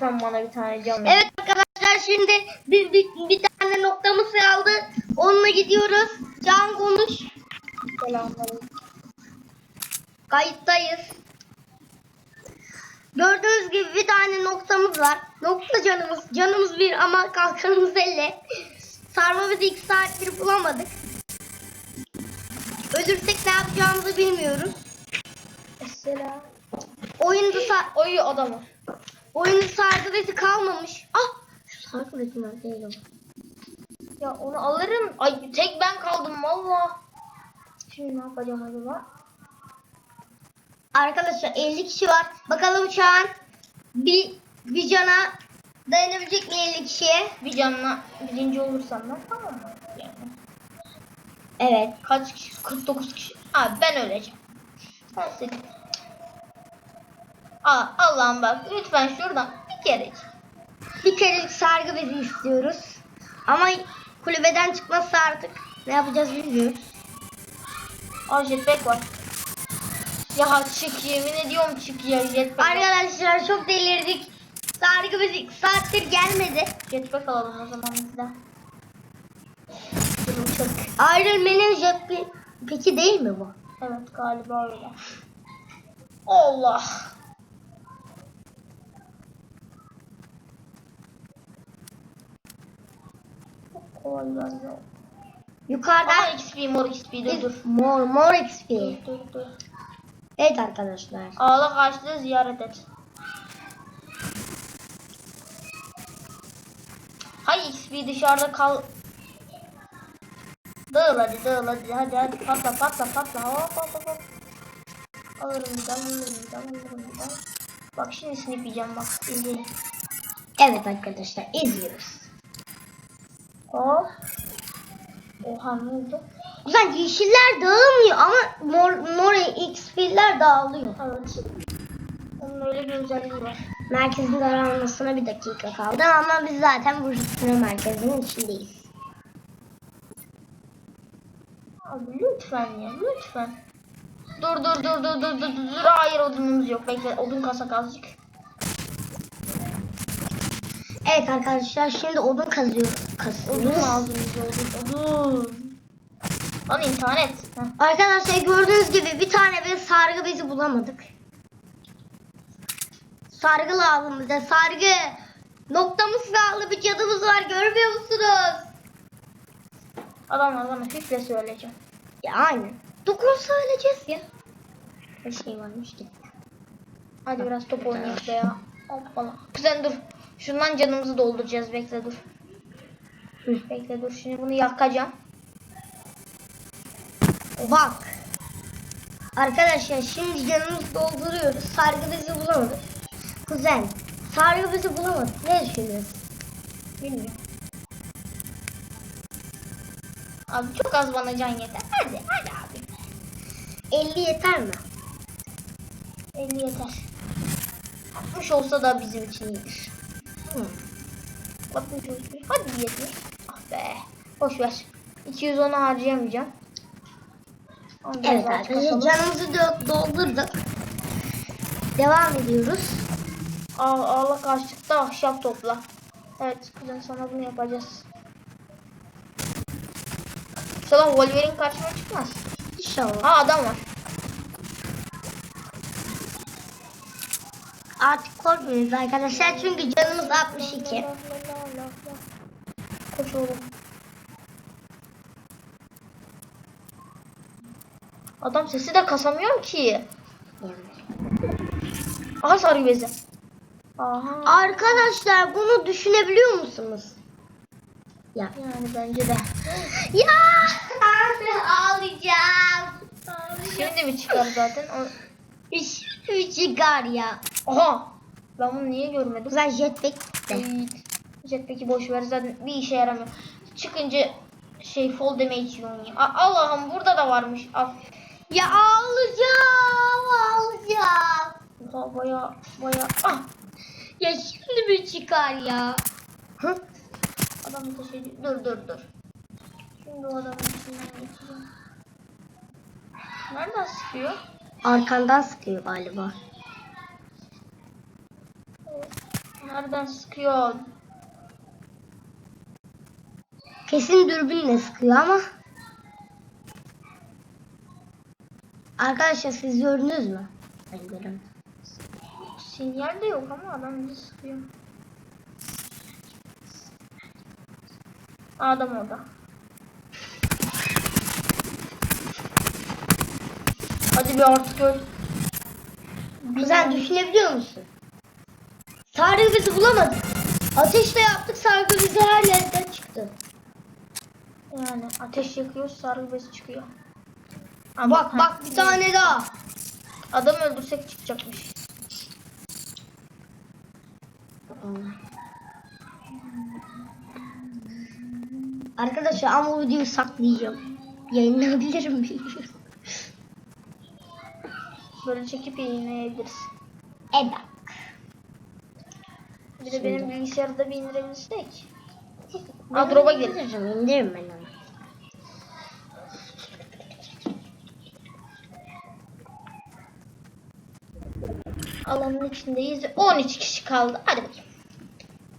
lütfen bana bir tane cam. Evet arkadaşlar şimdi biz bir, bir tane noktamız kaldı. Onunla gidiyoruz. Can konuş. Selamünaleyküm. Kayıttayız. Gördüğünüz gibi bir tane noktamız var. Nokta canımız. Canımız bir ama kalkanımız elle. Sarmamızı iki saattir bulamadık. Ölürsek ne yapacağımızı bilmiyoruz. Selam. Oyunda sa- Oyu adamı. Oyunda sargı bezi kalmamış. Ah! Şu sargı bezi nerede ya? Onu alırım. Ay tek ben kaldım valla. Şimdi ne yapacağım acaba? Arkadaşlar 50 kişi var. Bakalım şu an bir, bir cana dayanabilecek mi 50 kişiye? Bir canla birinci olursam ben tamam mı? Yani. Evet. Kaç kişi? 49 kişi. Abi ben öleceğim. Ben. Aa, Allah'ım bak lütfen şuradan bir kere. Bir kerelik sargı bezi istiyoruz. Ama kulübeden çıkmazsa artık ne yapacağız bilmiyoruz. Aa jetpack var. Ya çık yemin ediyorum çık ya jetpack. Arkadaşlar çok delirdik. Sargı bezi saattir gelmedi. Jetpack alalım o zaman biz de. Iron Man'in jetpack peki değil mi bu? Evet galiba öyle. Allah. Çok kolay galiba. Yukarıda Aa XP mor XP dur dur. mor mor XP. Dur dur dur. Evet arkadaşlar. Ağla karşılığı ziyaret et. Hay XP dışarıda kal. Dağıl hadi dağıl hadi hadi hadi patla patla patla hop hop hop. Alırım daha alırım daha alırım daha. Bak şimdi snip yiyeceğim bak izleyin. Evet arkadaşlar izliyoruz. Hop. Oha ne oldu? Ulan yeşiller dağılmıyor ama mor, mor XP'ler dağılıyor. Evet. Onun öyle bir özelliği var. Merkezin daralmasına bir dakika kaldı ama biz zaten bu fırtına merkezinin içindeyiz. Abi lütfen ya lütfen. Dur dur dur dur dur dur dur hayır odunumuz yok bekle odun kasak azıcık. Evet arkadaşlar şimdi odun kazıyoruz. Kazıyoruz. lazım bize odun odun. Lan internet. Heh. Arkadaşlar gördüğünüz gibi bir tane bir sargı bezi bulamadık. Sargı lazım bize sargı. Noktamız kaldı bir cadımız var görmüyor musunuz? Adamlar bana fikre söyleyeceğim. Ya aynen. Dokun söyleyeceğiz ya. Bir şey varmış ki. Hadi biraz top oynayalım ya. Hoppala. Kuzen dur. Şundan canımızı dolduracağız bekle dur. Bekle dur şimdi bunu yakacağım. Bak. Arkadaşlar şimdi canımızı dolduruyoruz. Sargı bezi bulamadık. Kuzen sargı bezi bulamadık. Ne düşünüyorsun? Bilmiyorum. Abi çok az bana can yeter. Hadi hadi abi. 50 yeter mi? 50 yeter. 60 olsa da bizim için iyidir. Hı. 60 olsun. Hadi 70. Be. Boş ver. 210'u harcayamayacağım. Evet arkadaşlar canımızı do- doldurduk. Devam ediyoruz. Ağ, ağla karşılıkta ahşap topla. Evet kuzen sana bunu yapacağız. İnşallah Wolverine karşıma çıkmaz. İnşallah. Aa adam var. Artık korkmuyoruz arkadaşlar çünkü canımız 62. Koş oğlum. Adam sesi de kasamıyor ki. Aha sarı bezi. Aha. Arkadaşlar bunu düşünebiliyor musunuz? Ya. Yani bence de. Ya ağlayacağım. Şimdi mi çıkar zaten? O... Hiç çıkar ya. Aha. Ben bunu niye görmedim? Güzel jetpack de. Jetpack'i boş ver zaten bir işe yaramıyor. Çıkınca şey fall damage yiyor. A- Allah'ım burada da varmış. Al. Ya ağlayacağım ağlayacağım. Oha baya baya. Ah. Ya şimdi mi çıkar ya? Hı? Adam ateş ediyor. Dur dur dur. Şimdi o adamın içinden geçeceğim. Nereden sıkıyor? Arkandan sıkıyor galiba. Nereden sıkıyor? Kesin dürbünle sıkıyor ama. Arkadaşlar siz gördünüz mü? Ben göremedim. Sinyal de yok ama adam bizi sıkıyor. Adam orada. Hadi bir artık öl. Güzel düşünebiliyor musun? Sargı bizi bulamadık. Ateşle yaptık sargı bizi her yerden çıktı. Yani ateş yakıyoruz sargı bezi çıkıyor. Bak bak bir tane daha. Adam öldürsek çıkacakmış. Arkadaşlar ama bu videoyu saklayacağım. Yayınlayabilirim bilmiyorum. Böyle çekip yayınlayabiliriz. Evet. Bir de benim bilgisayarda bir indirebilsek. Gir. İndiririm, indiririm ben onu. Alanın içindeyiz. 13 kişi kaldı. Hadi bakayım.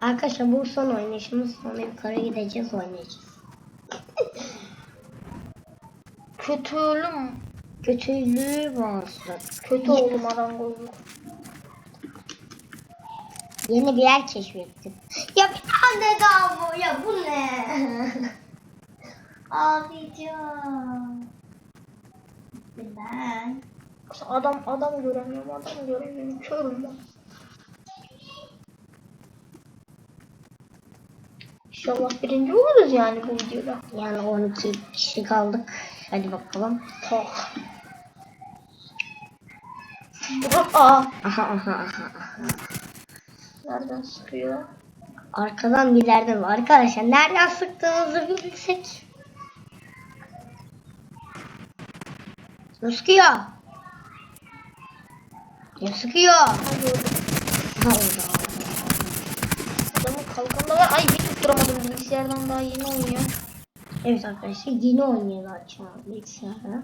Arkadaşlar bu son oynayışımız. Sonra yukarı gideceğiz oynayacağız. Kötülüm. Kötülüğü bozdu. Kötü oldum marangozluk. Yeni bir yer keşfettim. Ya bir tane daha bu. Ya bu ne? Ağlayacağım. Ben. Adam adam göremiyorum. Adam göremiyorum. Körüm ben. İnşallah birinci oluruz yani bu videoda. Yani 12 kişi kaldık. Hadi bakalım. Oh. Aa, Aha aha aha. aha. nereden sıkıyor? Arkadan bir yerden var. Arkadaşlar nereden sıktığınızı bir bilsek. Sıkıyor? Ne sıkıyor? Adamın kalkanı var. Ay bir tutturamadım bilgisayardan daha yeni oynuyor. Evet arkadaşlar yeni oynuyorlar şu an bilgisayarda.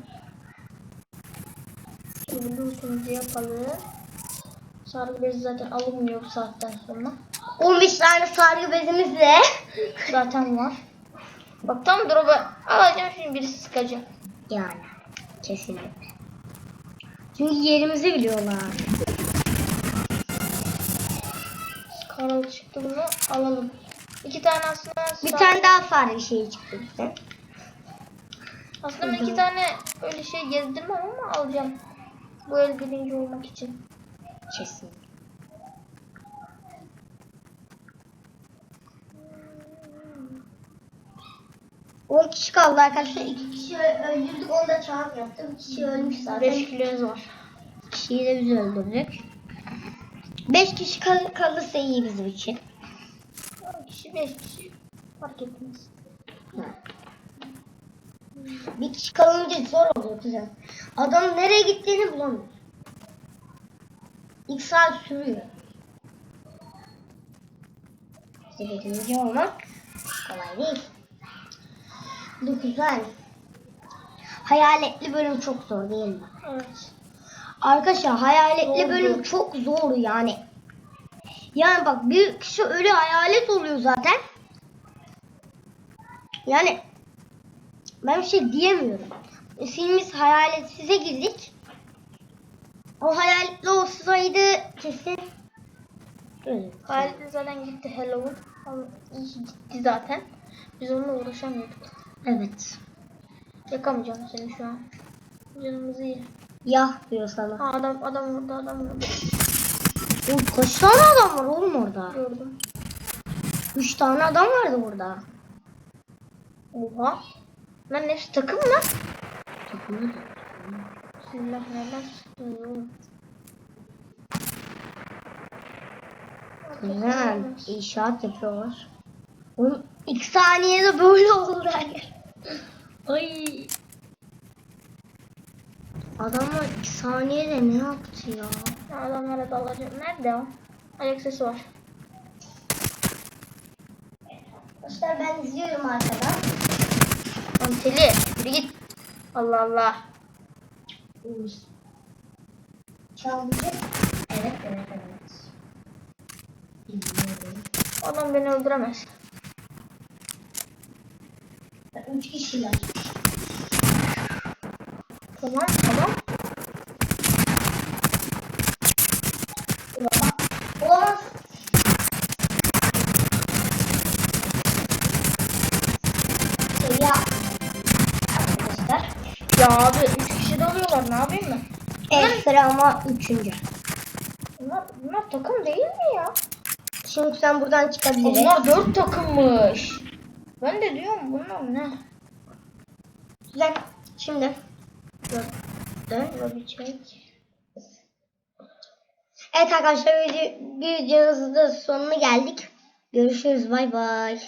Şimdi lootumuzu yapalım. Sargı bezi zaten alınmıyor bu saatten sonra. 15 tane sargı bezimizle. Zaten var. Bak tam drop'a alacağım şimdi birisi sıkacak. yani kesinlikle. Çünkü yerimizi biliyorlar. Karal çıktı bunu alalım. İki tane aslında Bir sağ... tane daha fare bir şey çıktı bize. Aslında ben iki tane öyle şey gezdirmem ama alacağım. Bu el birinci olmak için. Kesinlikle. 10 kişi kaldı arkadaşlar. 2 kişi öldürdük. Onu da çağım yaptı. 1 kişi ölmüş zaten. 5 kilomuz var. 2 kişiyi de biz öldürdük. 5 kişi kal kalırsa iyi bizim için. 10 kişi 5 kişi. Fark etmez. Bir kişi kalınca zor oluyor kuzen. Adam nereye gittiğini bulamıyor. İlk saat sürüyor. İşte birinci olmak kolay değil. Bu güzel. Hayaletli bölüm çok zor değil mi? Evet. Arkadaşlar hayaletli Zordu. bölüm çok zor yani. Yani bak bir kişi öyle hayalet oluyor zaten. Yani ben bir şey diyemiyorum. E, Filmimiz hayalet size girdik. O hayaletli olsaydı kesin Öyle. Hayaletli zaten gitti Halloween. Ama iyi gitti zaten. Biz onunla uğraşamıyorduk. Evet. Yakamayacağım seni şu an. Canımızı iyi. Yah diyor sana. Ha adam adam orada adam orada. Oğlum kaç tane adam var oğlum orada? Gördüm. Üç tane adam vardı burada. Oha. Lan hepsi takım mı? Takımda da. Bismillah nereden sıktınız oğlum? Güzel. İnşaat yapıyorlar. Oğlum iki saniyede böyle oldu her yer. Ay. Adamlar iki saniyede ne yaptı ya? Adamlara dalacağım. Nerede o? Ayak sesi var. Arkadaşlar ben izliyorum arkadan. Anteli. Bir git. Allah Allah. Çaldı. Evet evet evet. İzliyorum. Adam beni öldüremez. Üç kişiler. Tamam tamam. Olamaz. Ya. Arkadaşlar. Ya abi 3 kişi de oluyorlar ne yapayım ben? Evet sıra ama üçüncü. Bunlar, bunlar takım değil mi ya? Şimdi sen buradan çıkabilirsin. Bunlar 4 takımmış. Ben de diyorum bunlar ne? Güzel. Şimdi. Dön bir çek. Evet arkadaşlar video, videomuzun da sonuna geldik. Görüşürüz. Bay bay.